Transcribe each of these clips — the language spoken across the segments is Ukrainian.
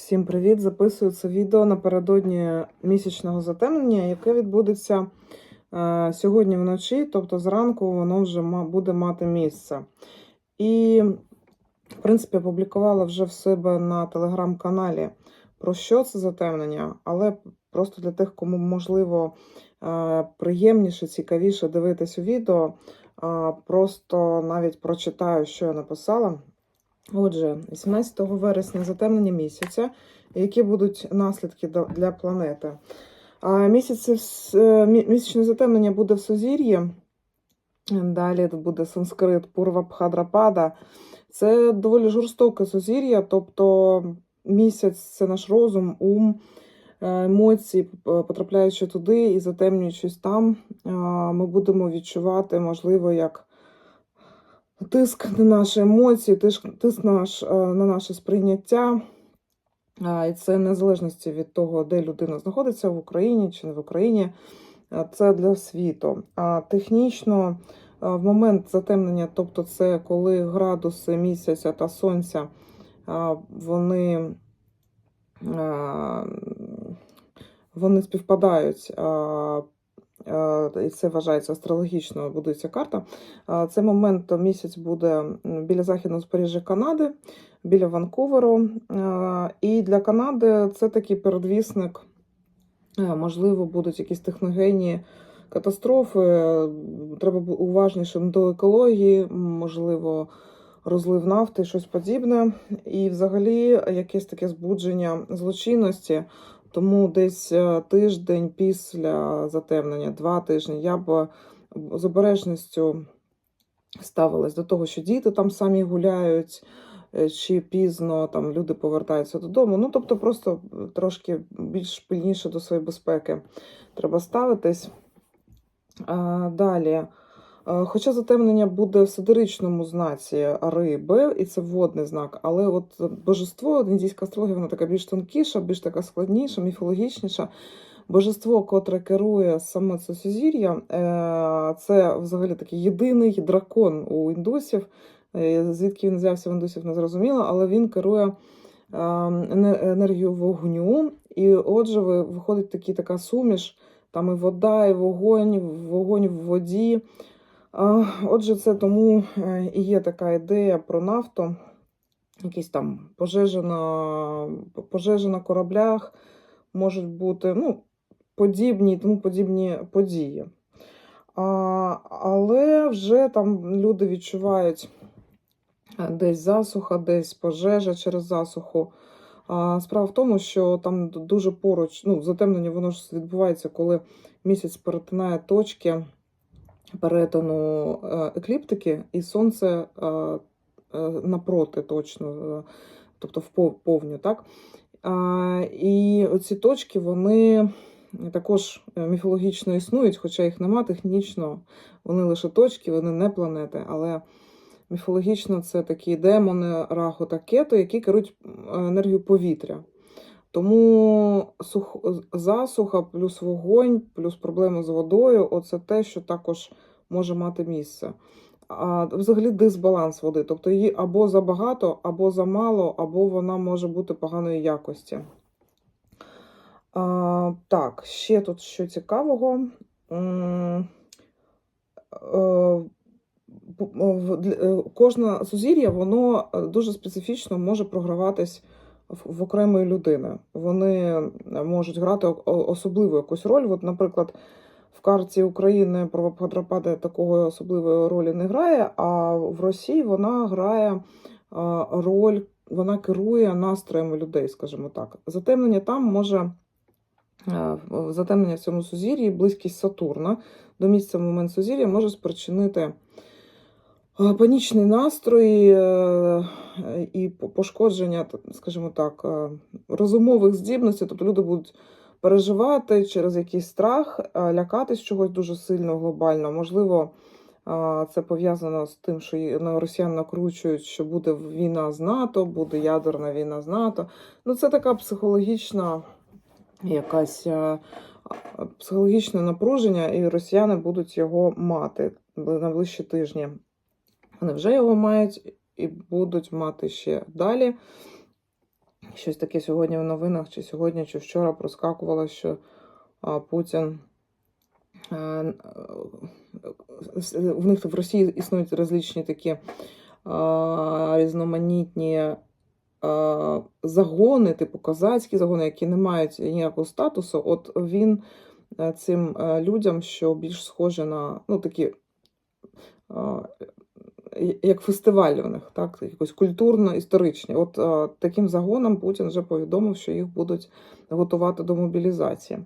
Всім привіт! Записую це відео напередодні місячного затемнення, яке відбудеться е, сьогодні вночі, тобто зранку воно вже буде мати місце. І, в принципі, опублікувала вже в себе на телеграм-каналі про що це затемнення, але просто для тих, кому можливо е, приємніше, цікавіше дивитись у відео, просто навіть прочитаю, що я написала. Отже, 18 вересня затемнення місяця, які будуть наслідки для планети. А е, мі- місячне затемнення буде в Сузір'ї. Далі буде санскрит Пурва Бхадрапада. Це доволі жорстоке сузір'я, тобто місяць це наш розум, ум, е, емоції, потрапляючи туди і затемнюючись там, е, ми будемо відчувати, можливо, як тиск на наші емоції, тиск, тиск на, наш, е, на наше сприйняття. І це незалежності від того, де людина знаходиться в Україні чи не в Україні. Це для світу. А технічно в момент затемнення, тобто це коли градуси місяця та сонця, вони, вони співпадають. А, І це вважається астрологічно, будується карта. А, Цей момент місяць буде біля західного узбережжя Канади, біля Ванкуверу. І для Канади це такий передвісник. Е, Можливо, будуть якісь техногенні катастрофи. е, Треба бути уважнішим до екології, можливо, розлив нафти, щось подібне. І взагалі якесь таке збудження злочинності. Тому десь е, тиждень після затемнення, два тижні, я б з обережністю ставилась до того, що діти там самі гуляють, е, чи пізно там люди повертаються додому. Ну, тобто, просто трошки більш пильніше до своєї безпеки треба ставитись. А, далі. Е, Хоча затемнення буде в сидеричному знаці риби, і це водний знак, але от божество, індійська астрологія, вона така більш тонкіша, більш така складніша, міфологічніша. Божество, котре керує саме це сузір'я, е, це взагалі такий єдиний дракон у індусів. Е, Звідки він взявся в індусів, не зрозуміло, але він керує енергією вогню. І отже, ви- виходить такі, така суміш, там і вода, і вогонь, вогонь в воді. Отже, це тому е, і є така ідея про нафту, якісь там пожежі на, пожежі на кораблях можуть бути ну, подібні тому подібні події. А, але вже там люди відчувають е, десь засуха, десь пожежа через засуху. А, справа в тому, що там дуже поруч, ну, затемнення воно ж відбувається, коли місяць перетинає точки перетину е, екліптики, і сонце е, е, напроти точно, тобто в повню, так? І оці точки, вони також міфологічно існують, хоча їх нема технічно, вони лише точки, вони не планети, але міфологічно це такі демони, раху та кето, які керують м, енергією повітря. Тому сух... засуха плюс вогонь, плюс проблеми з водою оце те, що також може мати місце. А взагалі дисбаланс води, тобто її або забагато, або замало, або вона може бути поганої якості. А, так, ще тут що цікавого. Е, е, Кожне сузір'я, воно е, дуже специфічно може програватись в, окремої людини. Вони е, можуть грати особливу якусь роль. От, наприклад, в карті України правопадрапада такої особливої ролі не грає, а в Росії вона грає е, роль, вона керує настроями людей, скажімо так. Затемнення там може. е, Затемнення в цьому сузір'ї, близькість Сатурна до місця в момент сузір'я може спричинити панічний настрій е, і пошкодження, скажімо так, е, розумових здібностей. Тобто люди будуть переживати через якийсь страх, е, лякатись чогось дуже сильно глобально. Можливо, е, це пов'язано з тим, що на росіян накручують, що буде війна з НАТО, буде ядерна війна з НАТО. Ну, це така психологічна якась е, психологічне напруження, і росіяни будуть його мати на ближчі тижні. Вони вже його мають і будуть мати ще далі. щось таке сьогодні в новинах, чи сьогодні, чи вчора проскакувало, що Путін. е, е, В них в Росії існують розличні такі різноманітні загони, типу козацькі загони, які не мають ніякого статусу. От він е, цим е, людям, що більш схожі на ну, такі. Як фестивалі у них, так, якось культурно-історичні. От а, таким загонам Путін вже повідомив, що їх будуть готувати до мобілізації.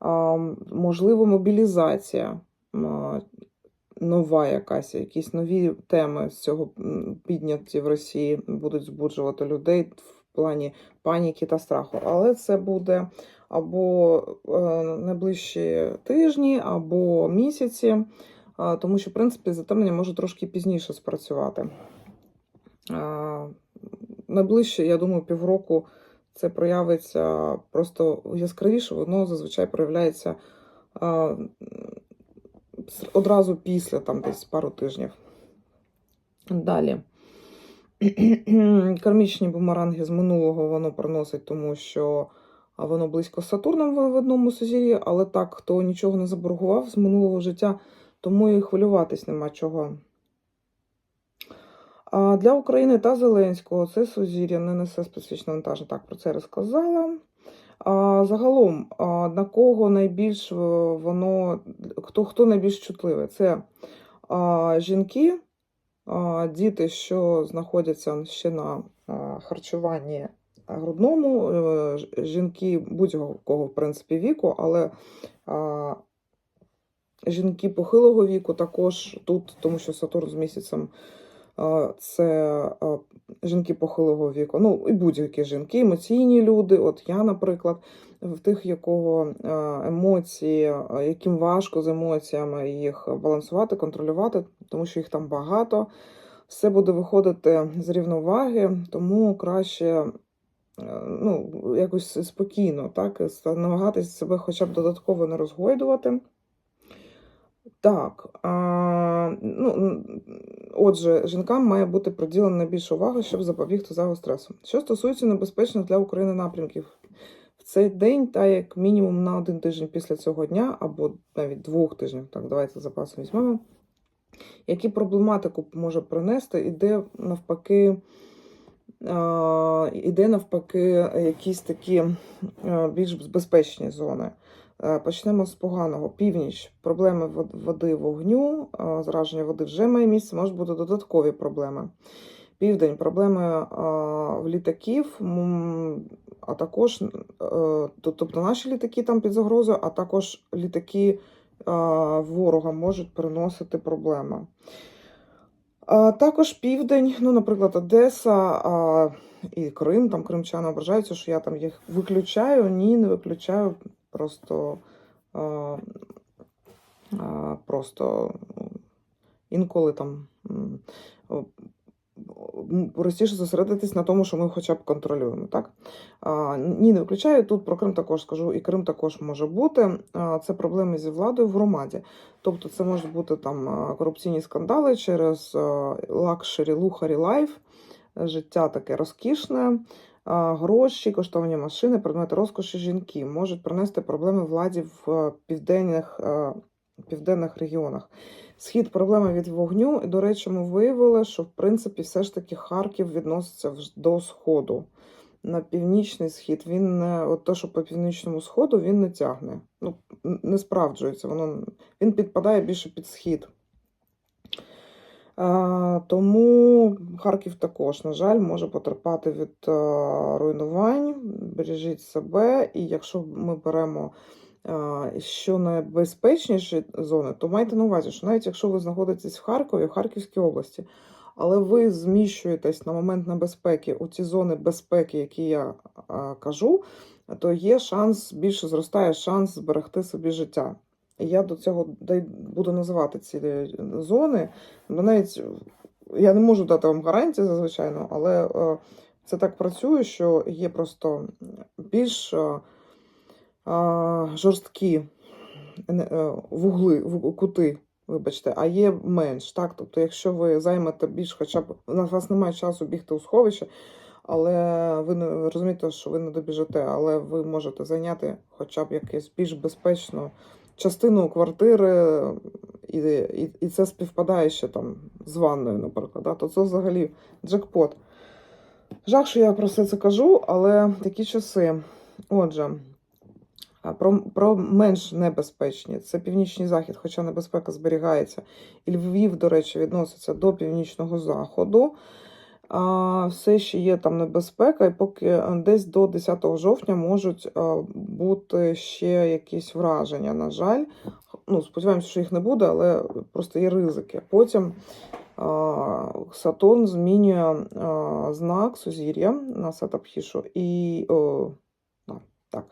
А, можливо, мобілізація а, нова якась, якісь нові теми з цього підняті в Росії будуть збуджувати людей в плані паніки та страху. Але це буде або е, найближчі тижні, або місяці, тому що, в принципі, затемнення може трошки пізніше спрацювати. Найближче, я думаю, півроку це проявиться просто яскравіше, воно зазвичай проявляється одразу після, там десь пару тижнів. Далі. Кармічні бумеранги з минулого воно приносить, тому що воно близько з Сатурном в одному сузір'ї, але так, хто нічого не заборгував з минулого життя, тому і хвилюватись нема чого. А Для України та Зеленського це сузір'я не несе специфічного вантажу. Так, про це я розказала. А, Загалом, а, на кого найбільш е, воно, хто, хто найбільш чутливий? Це а, жінки, а, діти, що знаходяться ще на а, харчуванні грудному, е, жінки будь-якого, в принципі, віку, але а, жінки похилого віку також тут, тому що Сатурн з місяцем це жінки похилого віку, ну і будь-які жінки, емоційні люди. От я, наприклад, в тих, якого емоції, яким важко з емоціями їх балансувати, контролювати, тому що їх там багато. Все буде виходити з рівноваги, тому краще ну, якось спокійно, так, намагатись себе хоча б додатково не розгойдувати. Так, а, ну, отже, жінкам має бути приділена найбільша увага, щоб запобігти загу стресу. Що стосується небезпечних для України напрямків, в цей день, та як мінімум на один тиждень після цього дня, або навіть двох тижнів, так, давайте запасом візьмемо, які проблематику може принести, іде навпаки, а, іде навпаки якісь такі а, більш безпечні зони. Е, Почнемо з поганого. Північ, проблеми води, вогню, а, зараження води вже має місце, можуть бути додаткові проблеми. Південь, проблеми в літаків, а також, е, тобто наші літаки там під загрозою, а також літаки ворога можуть приносити проблеми. Також південь, ну, наприклад, Одеса і Крим, там кримчани ображаються, що я там їх виключаю. Ні, не виключаю. Просто, а, а, просто ну, інколи там простіше зосередитись на тому, що ми хоча б контролюємо. Так? А, ні, не виключаю. Тут про Крим також скажу, і Крим також може бути. А, це проблеми зі владою в громаді. Тобто це можуть бути там корупційні скандали через лакшері, лухарі лайф, життя таке розкішне, гроші, коштовні машини, предмети розкоші жінки можуть принести проблеми владі в е, південних, е, південних регіонах. Схід проблеми від вогню. І, до речі, ми виявили, що в принципі все ж таки Харків відноситься до сходу. На північний схід він не от то, що по північному сходу він не тягне. Ну, не справджується. Воно він підпадає більше під схід. Тому Харків також, на жаль, може потерпати від руйнувань. Бережіть себе, і якщо ми беремо що найбезпечніші зони, то майте на увазі, що навіть якщо ви знаходитесь в Харкові, в Харківській області, але ви зміщуєтесь на момент небезпеки у ті зони безпеки, які я кажу, то є шанс, більше зростає шанс зберегти собі життя. Я до цього буду називати ці е, зони. Бо навіть я не можу дати вам гарантії, звичайно, але е, це так працює, що є просто більш е, жорсткі вугли, кути, вибачте, а є менш. Так? Тобто, якщо ви займете більш хоча б у вас немає часу бігти у сховище, але ви не розумієте, що ви не добіжите, але ви можете зайняти хоча б якусь більш безпечну частину квартири, і, і, і це співпадає ще там з ванною, наприклад. Да? То це взагалі джекпот. Жах, що я про все це кажу, але такі часи. Отже, про, про менш небезпечні це північний захід, хоча небезпека зберігається. І Львів, до речі, відноситься до північного заходу. Все ще є там небезпека, і поки е, десь до 10 жовтня можуть а, бути ще якісь враження. На жаль, ну, сподіваємося, що їх не буде, але просто є ризики. Потім Сатурн змінює знак сузір'я на Сатапхішу, і, о, так.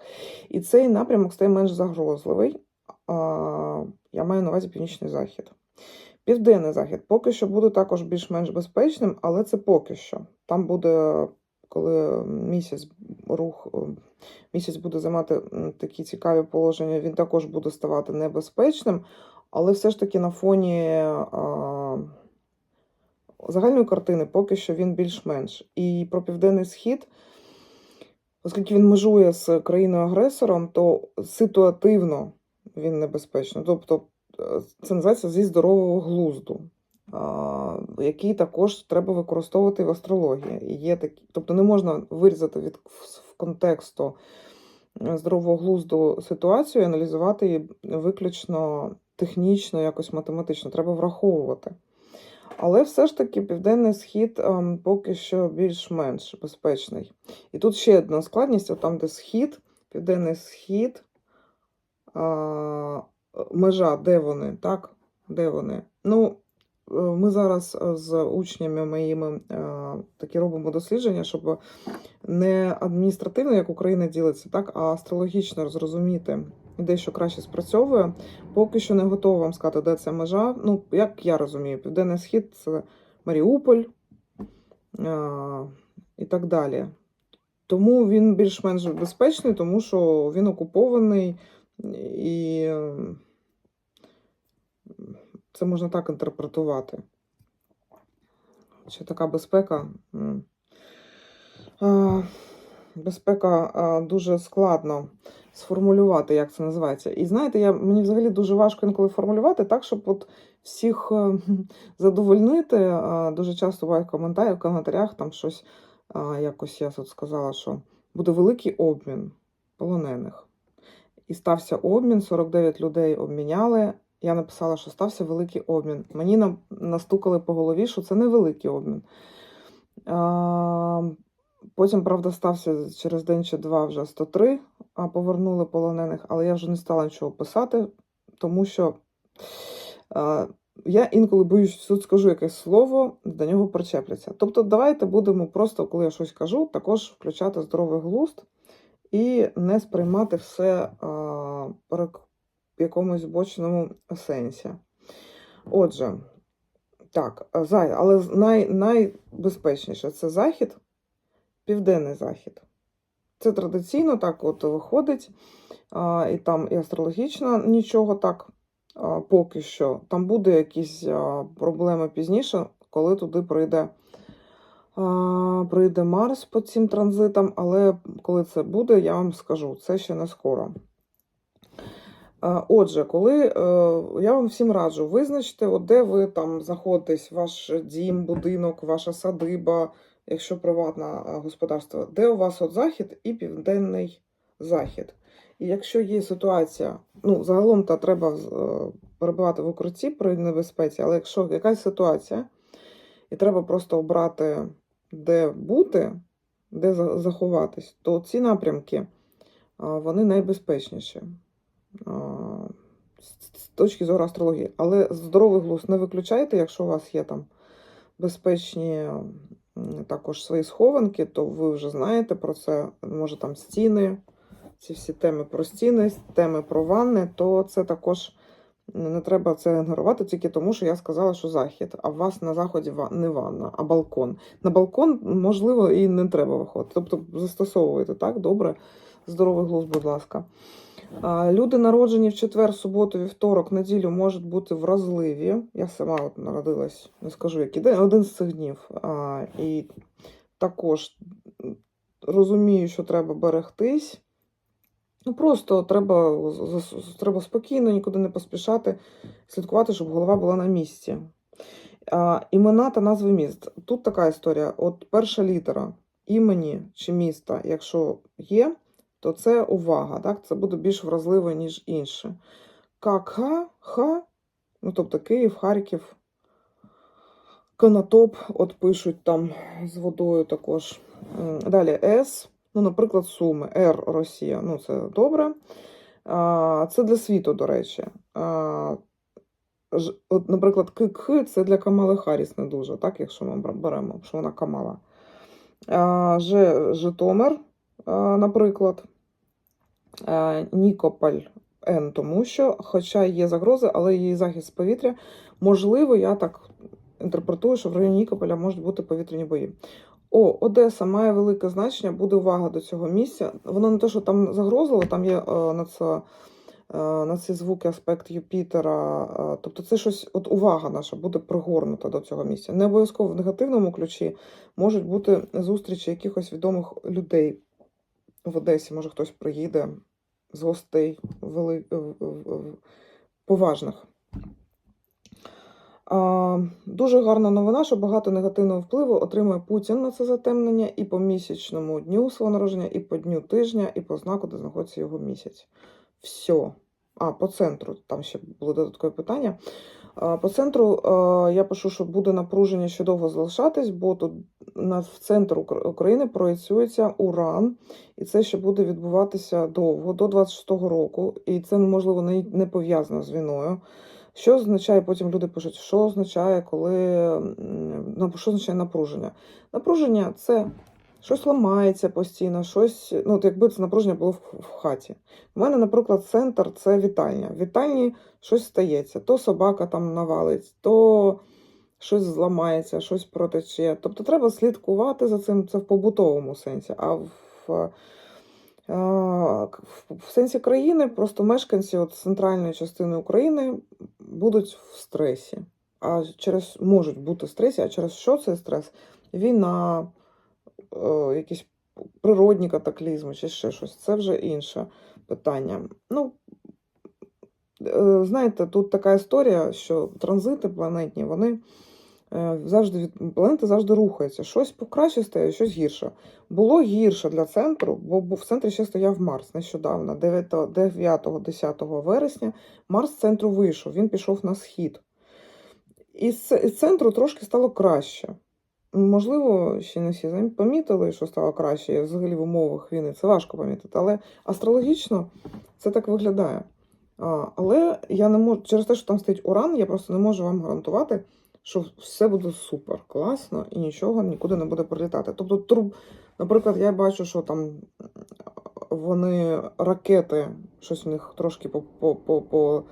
і цей напрямок стає менш загрозливий. Я маю на увазі північний захід. Південний захід поки що буде також більш-менш безпечним, але це поки що. Там буде, коли місяць рух, е, місяць буде займати такі цікаві положення, він також буде ставати небезпечним, але все ж таки на фоні а, загальної картини поки що він більш-менш. І про південний схід, оскільки він межує з країною-агресором, то ситуативно він небезпечний. Тобто це називається зі здорового глузду, який також треба використовувати в астрології. Є такі, тобто не можна вирізати від контексту здорового глузду ситуацію і аналізувати її виключно технічно, якось математично. Треба враховувати. Але все ж таки південний схід поки що більш-менш безпечний. І тут ще одна складність: там, де схід, південний схід, межа, де вони, так? Де вони? Ну, е, ми зараз е, з учнями моїми е, такі робимо дослідження, щоб не адміністративно, як Україна ділиться, так, а астрологічно зрозуміти, де що краще спрацьовує. Поки що не готова вам сказати, де ця межа. Ну, як я розумію, Південний Схід це Маріуполь і так далі. Тому він більш-менш безпечний, тому що він окупований і це можна так інтерпретувати. Чи така безпека? Безпека дуже складно сформулювати, як це називається. І знаєте, я, мені взагалі дуже важко інколи формулювати так, щоб от всіх е, задовольнити. Дуже часто бувають коментарі в коментарях там щось якось я тут сказала, що буде великий обмін полонених. І стався обмін, 49 людей обміняли. Я написала, що стався великий обмін. Мені на- настукали по голові, що це не великий обмін. Потім, правда, стався через день чи два вже 103, а повернули полонених, але я вже не стала нічого писати, тому що я інколи боюсь, тут скажу якесь слово, до нього причепляться. Тобто, давайте будемо просто, коли я щось кажу, також включати здоровий глузд і не сприймати все в якомусь бочному сенсі. Отже, так, але най, найбезпечніше це захід, південний захід. Це традиційно так от виходить, і там і астрологічно нічого так поки що. Там буде якісь проблеми пізніше, коли туди прийде, прийде Марс по цим транзитам, але коли це буде, я вам скажу, це ще не скоро. А, Отже, коли е, я вам всім раджу, визначте, от де ви там знаходитесь, ваш дім, будинок, ваша садиба, якщо приватне е, господарство, де у вас от захід і південний захід. І якщо є ситуація, ну загалом то треба е, перебувати в укритті при небезпеці, але якщо якась ситуація, і треба просто обрати, де бути, де заховатись, то ці напрямки вони найбезпечніші з точки зору астрології. Але здоровий глузд не виключайте, якщо у вас є там безпечні також свої схованки, то ви вже знаєте про це. Може там стіни, ці всі теми про стіни, теми про ванни, то це також не треба це ігнорувати тільки тому, що я сказала, що захід, а у вас на заході не ванна, а балкон. На балкон, можливо, і не треба виходити. Тобто застосовуйте так, добре, здоровий глузд, будь ласка. Люди, народжені в четвер, суботу, вівторок, неділю, можуть бути вразливі. Я сама от народилась, не скажу, який день, один з цих днів. І також розумію, що треба берегтись. Ну, просто треба, треба спокійно, нікуди не поспішати, слідкувати, щоб голова була на місці. А, імена та назви міст. Тут така історія: от перша літера імені чи міста, якщо є, то це увага. Так? Це буде більш вразливо, ніж інше. Как-ха, ха, ну тобто Київ, Харків, Конотоп, от пишуть там з водою також. Далі С, ну, наприклад, Суми, Р Росія. Ну, це добре. Це для світу, до речі. От, наприклад, КК це для Камали Харріс не дуже, так, якщо ми беремо, що вона Камала. Ж, Житомир, наприклад. Нікополь Н, тому що, хоча є загрози, але її захист з повітря, можливо, я так інтерпретую, що в районі Нікополя можуть бути повітряні бої. О, Одеса має велике значення, буде увага до цього місця. Воно не те, що там загрозливо, там є е, на це. е, На ці звуки аспект Юпітера, е, тобто це щось, от увага наша буде пригорнута до цього місця. Не обов'язково в негативному ключі можуть бути зустрічі якихось відомих людей в Одесі. Може хтось приїде з гостей вели... поважних. А, дуже гарна новина, що багато негативного впливу отримує Путін на це затемнення і по місячному дню свого народження, і по дню тижня, і по знаку, де знаходиться його місяць. Все. А, по центру, там ще було додаткове питання. По центру я пишу, що буде напруження ще довго залишатись, бо тут в центр України проєцюється уран, і це ще буде відбуватися довго, до 26-го року, і це, можливо, не, пов'язано з війною. Що означає, потім люди пишуть, що означає, коли ну, що означає напруження? Напруження це щось ламається постійно, щось, ну, якби це напруження було в, хаті. У мене, наприклад, центр це вітальня. В вітальні щось стається, то собака там навалить, то щось зламається, щось протече. Тобто треба слідкувати за цим, це в побутовому сенсі. А в, в, сенсі країни просто мешканці от центральної частини України будуть в стресі. А через можуть бути стресі, а через що цей стрес? Війна, якісь природні катаклізми чи ще щось. Це вже інше питання. Ну, е, знаєте, тут така історія, що транзити планетні, вони е, завжди планети завжди рухаються. Щось покраще стає, щось гірше. Було гірше для центру, бо в центрі ще стояв Марс нещодавно, 9-10 вересня. Марс з центру вийшов, він пішов на схід. І з центру трошки стало краще. Можливо, ще не всі помітили, що стало краще взагалі в умовах війни. Це важко помітити, але астрологічно це так виглядає. А, але я не можу через те, що там стоїть уран, я просто не можу вам гарантувати, що все буде супер класно і нічого нікуди не буде прилітати. Тобто, труб, наприклад, я бачу, що там вони ракети, щось у них трошки по, по, по, по,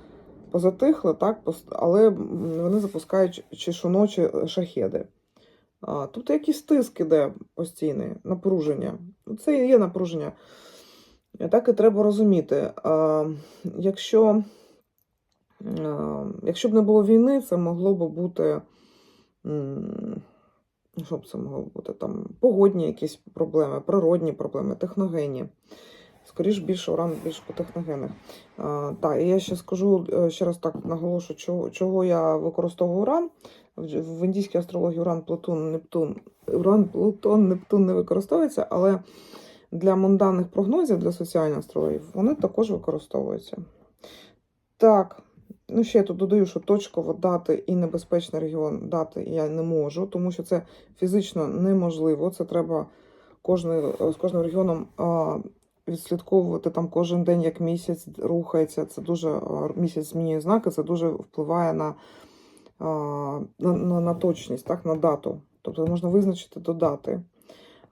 позатихли, так, але вони запускають чи щоночі шахеди. Тобто якийсь тиск іде постійний, напруження. Ну, Це і є напруження. Так і треба розуміти. Якщо, якщо б не було війни, це могло б бути. Що б це могло бути? Там погодні якісь проблеми, природні проблеми, техногенні. Скоріш більше уран більш по техногенних. Так, і я ще скажу е, ще раз так наголошу, чого, чого я використовую уран. В, індійській астрології уран, Плутон, Нептун. Уран, Плутон, Нептун не використовується, але для мунданних прогнозів, для соціальної астрології, вони також використовуються. Так, ну ще я тут додаю, що точково дати і небезпечний регіон дати я не можу, тому що це фізично неможливо. Це треба кожний, з кожним регіоном а, відслідковувати там кожен день, як місяць рухається. Це дуже місяць змінює знаки, це дуже впливає на, на, на, на точність, так, на дату. Тобто можна визначити до дати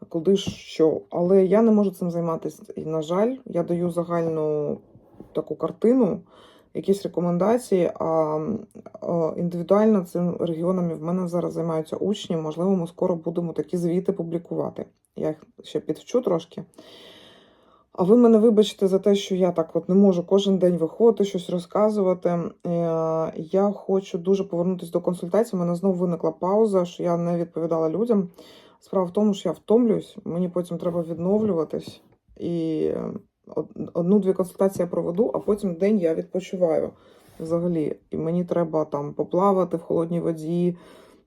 куди що. Але я не можу цим займатися. І, на жаль, я даю загальну таку картину, якісь рекомендації. А, а індивідуально цим регіонами в мене зараз займаються учні. Можливо, ми скоро будемо такі звіти публікувати. Я їх ще підвчу трошки. А ви мене вибачте за те, що я так от не можу кожен день виходити, щось розказувати. Е, Я хочу дуже повернутися до консультації. У мене знову виникла пауза, що я не відповідала людям. Справа в тому, що я втомлююсь, мені потім треба відновлюватись. І е, одну-дві консультації я проведу, а потім день я відпочиваю взагалі. І мені треба там поплавати в холодній воді,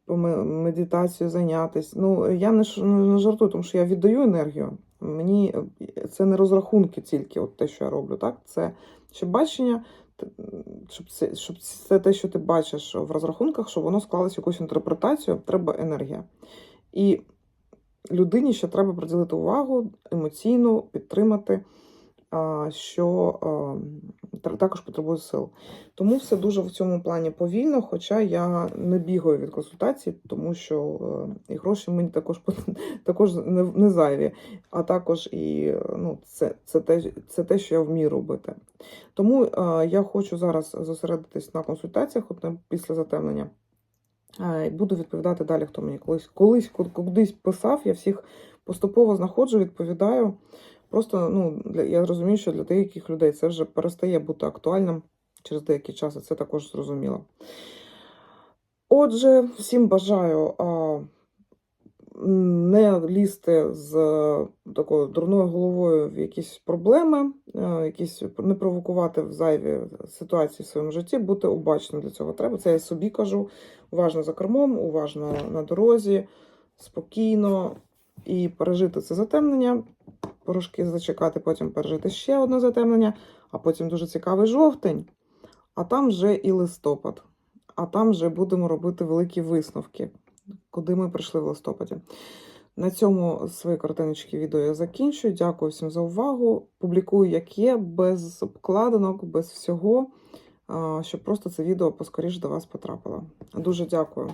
поме- медитацією зайнятися. Ну, я не жартую, тому що я віддаю енергію. Мені е, це не розрахунки тільки, от те, що я роблю, так? Це ще бачення, щоб це, щоб це те, що ти бачиш в розрахунках, щоб воно склалось якусь інтерпретацію, треба енергія. І людині ще треба приділити увагу, емоційно підтримати, що тр- також потребує сил. Тому все дуже в цьому плані повільно, хоча я не бігаю від консультацій, тому що е, і гроші мені також також не, не зайві, а також і е, ну, це, це, те, це те, що я вмію робити. Тому е, я хочу зараз зосередитись на консультаціях, от після затемнення. Е, буду відповідати далі, хто мені колись колись кудись писав. Я всіх поступово знаходжу, відповідаю. Просто ну, для, я розумію, що для деяких людей це вже перестає бути актуальним через деякий час, і це також зрозуміло. Отже, всім бажаю а, не лізти з такою дурною головою в якісь проблеми, е, якісь не провокувати в зайві ситуації в своєму житті, бути обачним для цього треба. Це я собі кажу. Уважно за кермом, уважно на дорозі, спокійно і пережити це затемнення, трошки зачекати, потім пережити ще одне затемнення, а потім дуже цікавий жовтень, а там вже і листопад. А там вже будемо робити великі висновки, куди ми прийшли в листопаді. На цьому свої коротенечкі відео я закінчую. Дякую всім за увагу. Публікую, як є, без обкладинок, без всього, щоб просто це відео поскоріше до вас потрапило. Дуже дякую.